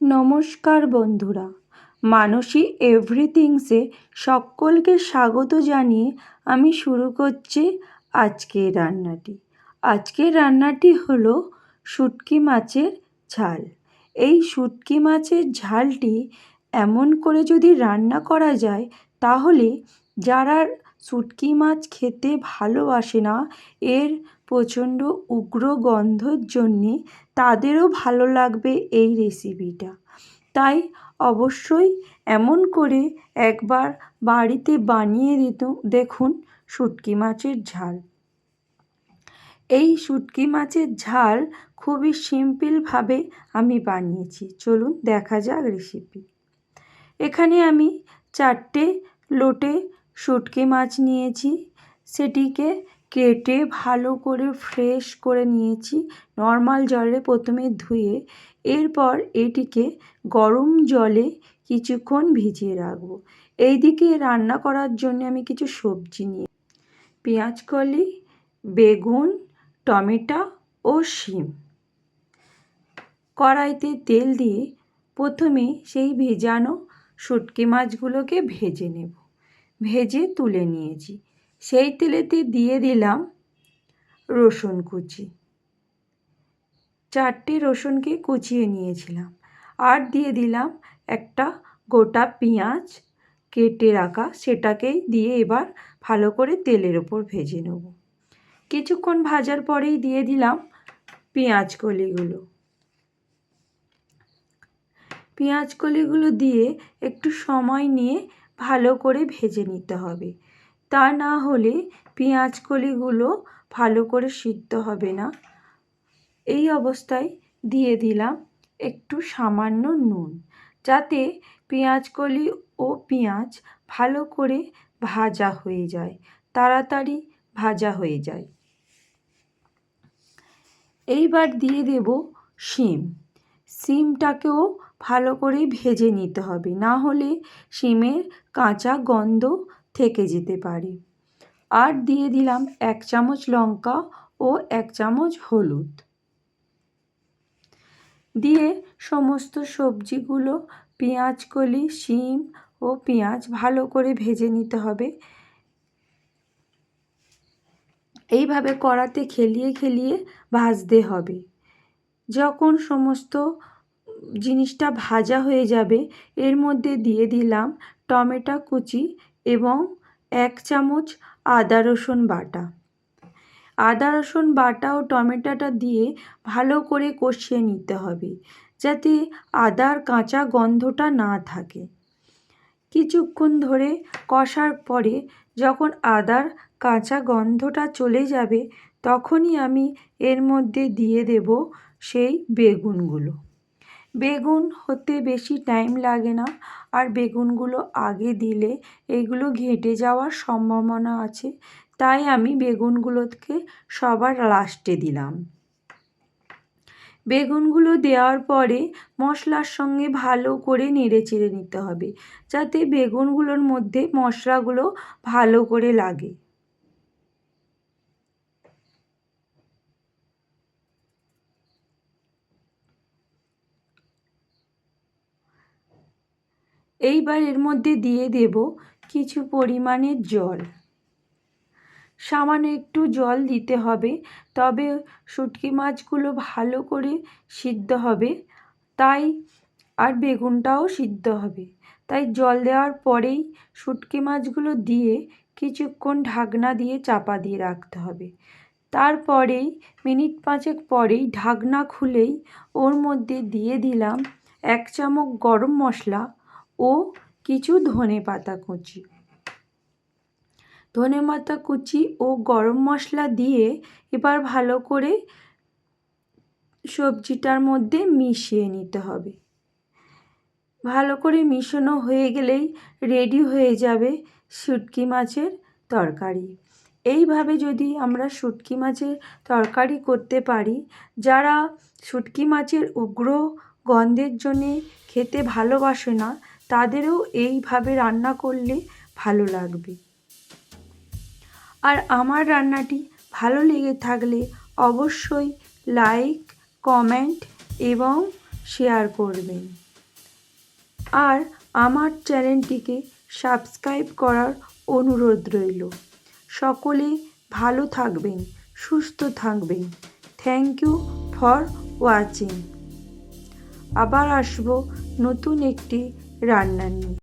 নমস্কার বন্ধুরা। মানসী এভরিথিংসে সকলকে স্বাগত জানিয়ে আমি শুরু করছি আজকের রান্নাটি। আজকের রান্নাটি হলো শুটকি মাছের ঝাল। এই শুটকি মাছের ঝালটি এমন করে যদি রান্না করা যায়, তাহলে যারা শুটকি মাছ খেতে ভালোবাসে না, এর প্রচণ্ড উগ্র গন্ধর জন্যে তাদেরও ভালো লাগবে এই রেসিপিটা তাই অবশ্যই এমন করে একবার বাড়িতে বানিয়ে দিত, দেখুন শুটকি মাছের ঝাল। এই শুটকি মাছের ঝাল খুবই সিম্পলভাবে আমি বানিয়েছি। চলুন দেখা যাক রেসিপি এখানে আমি চারটে লোটে শুটকি মাছ নিয়েছি। সেটিকে কেটে ভালো করে ফ্রেশ করে নিয়েছি নর্মাল জলে প্রথমে ধুয়ে, এরপর এটিকে গরম জলে কিছুক্ষণ ভিজিয়ে রাখব। এইদিকে রান্না করার জন্য আমি কিছু সবজি নিয়ে, পেঁয়াজ কলি, বেগুন, টমেটো ও শিম। কড়াইতে তেল দিয়ে প্রথমে সেই ভেজানো শুটকি মাছগুলোকে ভেজে নেব। ভেজে তুলে নিয়েছি। সেই তেলেতে দিয়ে দিলাম রসুন কুচি। চারটে রসুনকে কুচিয়ে নিয়েছিলাম। আর দিয়ে দিলাম একটা গোটা পেঁয়াজ কেটে রাখা, সেটাকেই দিয়ে এবার ভালো করে তেলের ওপর ভেজে নেব। কিছুক্ষণ ভাজার পরেই দিয়ে দিলাম পেঁয়াজ কলিগুলো। পেঁয়াজ কলিগুলো দিয়ে একটু সময় নিয়ে ভালো করে ভেজে নিতে হবে। তা না হলে পেঁয়াজ কলিগুলো ভালো করে সিদ্ধ হবে না। এই অবস্থায় দিয়ে দিলাম একটু সামান্য নুন, যাতে পেঁয়াজ কলি ও পেঁয়াজ ভালো করে ভাজা হয়ে যায়, তাড়াতাড়ি ভাজা হয়ে যায়। এইবার দিয়ে দেব শিম। শিমটাকেও ভালো করে ভেজে নিতে হবে, না হলে শিমের কাঁচা গন্ধ থেকে যেতে পারে। আর দিয়ে দিলাম এক চামচ লঙ্কা ও এক চামচ হলুদ। দিয়ে সমস্ত সবজিগুলো, পেঁয়াজ, কলি, শিম ও পেঁয়াজ ভালো করে ভেজে নিতে হবে। এইভাবে কড়াতে খেলিয়ে খেলিয়ে ভাজতে হবে। যখন সমস্ত জিনিসটা ভাজা হয়ে যাবে, এর মধ্যে দিয়ে দিলাম টমেটো কুচি এবং এক চামচ আদা রসুন বাটা। আদা রসুন বাটা ও টমেটোটা দিয়ে ভালো করে কষিয়ে নিতে হবে, যাতে আদার কাঁচা গন্ধটা না থাকে। কিছুক্ষণ ধরে কষার পরে যখন আদার কাঁচা গন্ধটা চলে যাবে, তখনই আমি এর মধ্যে দিয়ে দেব সেই বেগুনগুলো। বেগুন হতে বেশি টাইম লাগে না। আর বেগুনগুলো আগে দিলে এগুলো ঘেঁটে যাওয়ার সম্ভাবনা আছে। তাই আমি বেগুনগুলোকে সবার লাস্টে দিলাম। বেগুনগুলো দেওয়ার পরে মশলার সঙ্গে ভালো করে নেড়ে চেড়ে নিতে হবে। যাতে বেগুনগুলোর মধ্যে মশলাগুলো ভালো করে লাগে। এইবার এর মধ্যে দিয়ে দেব কিছু পরিমাণে জল। সামান্য একটু জল দিতে হবে, তবে শুটকি মাছগুলো ভালো করে সিদ্ধ হবে। তাই আর বেগুনটাও সিদ্ধ হবে। তাই জল দেওয়ার পরেই শুটকি মাছগুলো দিয়ে কিছুক্ষণ ঢাকনা দিয়ে চাপা দিয়ে রাখতে হবে। তারপরেই মিনিট পাঁচেক পরেই ঢাকনা খুলেই ওর মধ্যে দিয়ে দিলাম এক চামচ গরম মশলা ও কিছু ধনে পাতা কুচি। ধনে পাতা কুচি ও গরম মশলা দিয়ে এবার ভালো করে সবজিটার মধ্যে মিশিয়ে নিতে হবে। ভালো করে মিশানো হয়ে গেলেই রেডি হয়ে যাবে শুটকি মাছের তরকারি। এইভাবে যদি আমরা শুটকি মাছের তরকারি করতে পারি, যারা শুটকি মাছের উগ্র গন্ধের জন্যে খেতে ভালোবাসে না তাদেরও এইভাবে রান্না করলে ভালো লাগবে। আর আমার রান্নাটি ভালো লেগে থাকলে অবশ্যই লাইক, কমেন্ট এবং শেয়ার করবেন। আর আমার চ্যানেলটিকে সাবস্ক্রাইব করার অনুরোধ রইল। সকলে ভালো থাকবেন, সুস্থ থাকবেন। Thank you for watching. আবার আসব নতুন একটি রান্না নিয়ে।